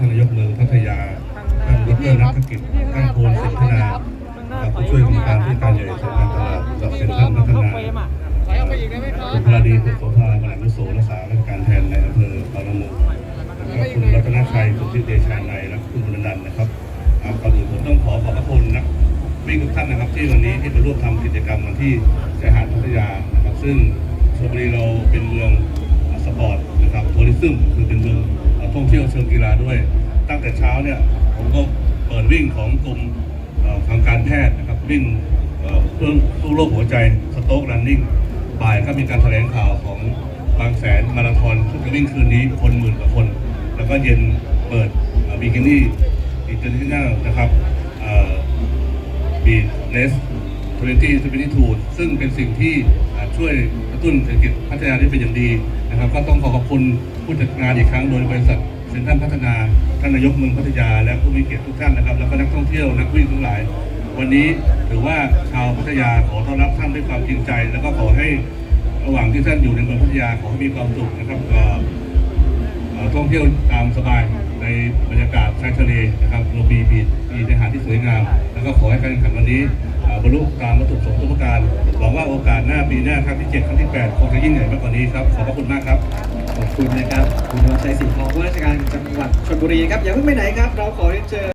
ท่านนายกเมืองพัทยาท่านดรนักกิจท่านโพลสินธนารับผู้ช่วยกรรมการผู้การใหญ่สำนักงานตลาดกับเป็นท่านพัฒนาคุณพลาดีคุณโสภาบรรณุโสรักษาราชการแทนในอำเภอปารามูแล้วก็คุณรัตนชัยคุณทิเดชาในและคุณบุญนันท์นะครับอ่าก่อนอื่นผมต้องขอขอบพระคุณนะวิ่งทุกท่านนะครับ ที่วันนี้ที่มาร่วมทำกิจกรรมกันที่ชายหาดพัทยานะครับซึ่งชลบุรีเราเป็นเมืองสปอร์ตนะครับทัวริซึมคือเป็นเมือง ท่องเที่ยวเชิงกีฬาด้วย ตั้งแต่เช้าเนี่ยผมก็เปิดวิ่งของกรมเอ่อทางการแพทย์นะครับวิ่งเอ่อเพื่อสู้โรคหัวใจสโต๊กรันนิ่งบ่ายก็มีการแถลงข่าวของบางแสนมาราธอนซึ่งจะวิ่งคืนนี้คนหมื่นกว่าคน แล้วก็เย็นเปิดบิกินี่อีกเดือนที่น้านะครับบีเลส ทเวนตี้ทเวนตี้ทูซึ่งเป็นสิ่งที่ช่วยกระตุ้นเศรษฐกิจพัฒนาได้เป็นอย่างดีนะครับ ก็ต้องขอขอบคุณผู้จัดงานอีกครั้งโดยบริษัทเซ็นทรัลพัฒนาท่านนายกเมืองพัทยา และผู้มีเกียรติทุกท่านนะครับ แล้วก็นักท่องเที่ยวนักวิ่งทั้งหลาย วันนี้ถือว่าชาวพัทยาขอต้อนรับท่านด้วยความจริงใจ แล้วก็ขอให้ระหว่างที่ท่านอยู่ในเมืองพัทยาขอให้มีความสุขนะครับท่องเที่ยวตามสบายในบรรยากาศชายทะเลนะครับโรบีบีมีในหาดที่สวยงาม แล้วก็ขอให้การแข่งขันวันนี้ บรรลุตามวัตถุประสงค์ทุกประการหวังว่าโอกาสหน้าปีหน้าครั้งที่7ครั้งที่8คงจะยิ่งใหญ่มากกว่านี้ครับขอบพระคุณมากครับขอบคุณนะครับคุณวัชชัยศรีทองผู้ว่าราชการจังหวัดชลบุรีครับอย่าเพิ่งไปไหนครับเราขอเรียนเชิญ